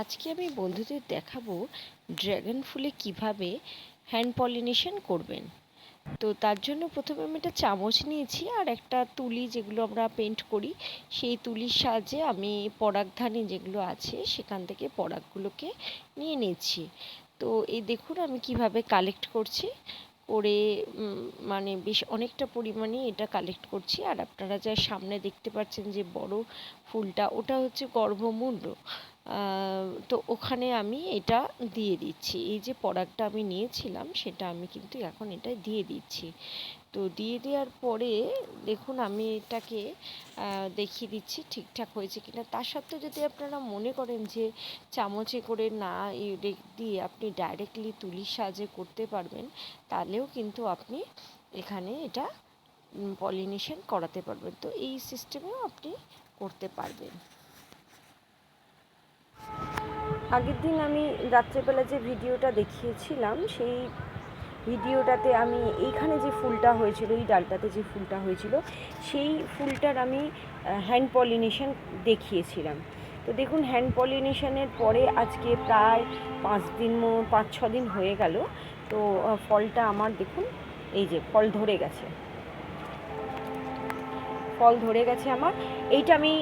আজকে আমি বন্ধুদের দেখাবো ড্র্যাগন ফুলে কীভাবে হ্যান্ড পলিনেশন করবেন। তো তার জন্য প্রথমে আমি একটা চামচ নিয়েছি আর একটা তুলি যেগুলো আমরা পেন্ট করি সেই তুলির সাহায্যে আমি পরাগধানী যেগুলো আছে সেখান থেকে পরাগগুলোকে নিয়ে নিচ্ছি। তো এই দেখুন আমি কীভাবে কালেক্ট করছি করে মানে বেশ অনেকটা পরিমাণে এটা কালেক্ট করছি। আর আপনারা যা সামনে দেখতে পাচ্ছেন যে বড় ফুলটা ওটা হচ্ছে গর্ভমুণ্ড আহ, তো ওখানে আমি এটা দিয়ে দিচ্ছি। এই যে পরাগটা আমি নিয়েছিলাম, সেটা আমি কিন্তু এখন এটা দিয়ে দিচ্ছি। তো দিয়ে দেওয়ার পরে দেখুন, আমি এটাকে দেখিয়ে দিচ্ছি ঠিকঠাক হয়েছে কিনা। তার সত্ত্বেও যদি আপনারা মনে করেন যে চামচে করে না দিয়ে আপনি ডাইরেক্টলি তুলির সাহায্যে করতে পারবেন, তাহলেও কিন্তু আপনি এখানে এটা পলিনেশন করাতে পারবেন। তো এই সিস্টেমেও আপনি করতে পারবেন। আগের দিন আমি রাত্রেবেলা যে ভিডিওটা দেখিয়েছিলাম, সেই ভিডিওটাতে আমি এইখানে যে ফুলটা হয়েছিল, এই ডালটাতে যে ফুলটা হয়েছিল, সেই ফুলটার আমি হ্যান্ড পলিনেশন দেখিয়েছিলাম। তো দেখুন হ্যান্ড পলিনেশনের পরে আজকে প্রায় পাঁচ দিন পাঁচ ছ দিন হয়ে গেল। তো ফলটা আমার দেখুন, এই যে ফল ধরে গেছে। ফল ধরে গেছে আমার। এইটা আমি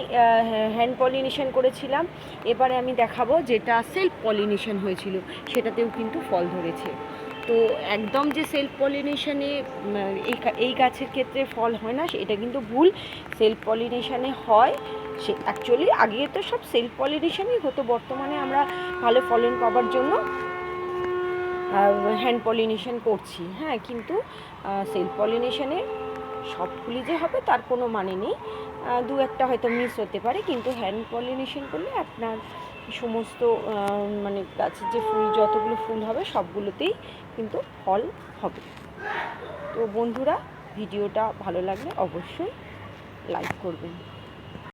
হ্যান্ড পলিনেশন করেছিলাম। এবারে আমি দেখাবো যেটা সেলফ পলিনেশন হয়েছিল, সেটাতেও কিন্তু ফল ধরেছে। তো একদম যে সেলফ পলিনেশনে এই এই গাছের ক্ষেত্রে ফল হয় না, এটা কিন্তু ভুল। সেলফ পলিনেশনে হয়, সে অ্যাকচুয়ালি আগে তো সব সেলফ পলিনেশনই হতো, বর্তমানে আমরা ভালো ফলন পাওয়ার জন্য হ্যান্ড পলিনেশন করছি। হ্যাঁ কিন্তু সেলফ পলিনেশনে সবগুলি যে হবে তার কোনো মানে নেই। দু একটা হয়তো মিস হতে পারে, কিন্তু হ্যান্ড পলিনেশন করলে আপনার সমস্ত মানে গাছের যে ফুল, যতগুলো ফুল হবে সবগুলোতেই কিন্তু ফল হবে। তো বন্ধুরা, ভিডিওটা ভালো লাগলে অবশ্যই লাইক করবেন।